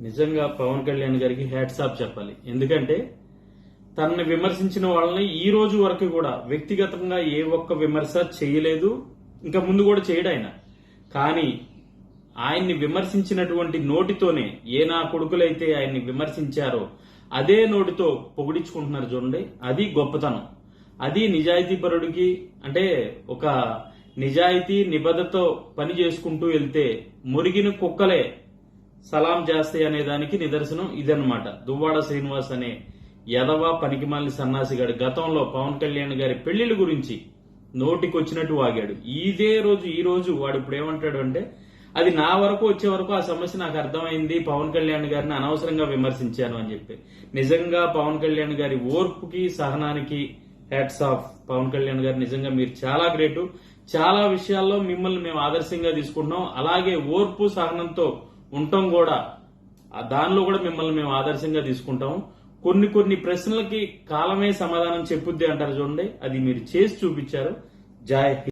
నిజంగా పవన్ కళ్యాణ్ గారికి హ్యాట్సాప్ చెప్పాలి. ఎందుకంటే తనని విమర్శించిన వాళ్ళని ఈ రోజు వరకు కూడా వ్యక్తిగతంగా ఏ ఒక్క విమర్శ చేయలేదు. ఇంకా ముందు కూడా చేయడు ఆయన. కానీ ఆయన్ని విమర్శించినటువంటి నోటితోనే ఏ నా కొడుకులైతే ఆయన్ని విమర్శించారో అదే నోటితో పొగిడించుకుంటున్నారు చూడండి. అది గొప్పతనం. అది నిజాయితీపరుడికి అంటే ఒక నిజాయితీ నిబద్ధతో పని చేసుకుంటూ వెళ్తే మురిగిన కుక్కలే సలాం చేస్తాయి అనే దానికి నిదర్శనం ఇదన్నమాట. దువ్వాడ శ్రీనివాస్ అనే యదవ పనికిమాలిన సన్నాసిగాడు గతంలో పవన్ కళ్యాణ్ గారి పెళ్ళిళ్ళ గురించి నోటికొచ్చినట్టు వాగాడు. ఇదే రోజు ఈ రోజు వాడు ఇప్పుడు ఏమంటాడు అంటే అది నా వరకు వచ్చే వరకు ఆ సమస్య నాకు అర్థమైంది పవన్ కళ్యాణ్ గారిని అనవసరంగా విమర్శించాను అని చెప్పి. నిజంగా పవన్ కళ్యాణ్ గారి ఓర్పుకి సహనానికి హ్యాట్స్ ఆఫ్ పవన్ కళ్యాణ్ గారు నిజంగా మీరు చాలా గ్రేటు. చాలా విషయాల్లో మిమ్మల్ని మేము ఆదర్శంగా తీసుకుంటున్నాం. అలాగే ఓర్పు సహనంతో ఉంటాం కూడా. దానిలో కూడా మిమ్మల్ని మేము ఆదర్శంగా తీసుకుంటాం. కొన్ని కొన్ని ప్రశ్నలకి కాలమే సమాధానం చెప్పుద్ది అంటారు చూడండి. అది మీరు చేసి చూపించారు. జాయ్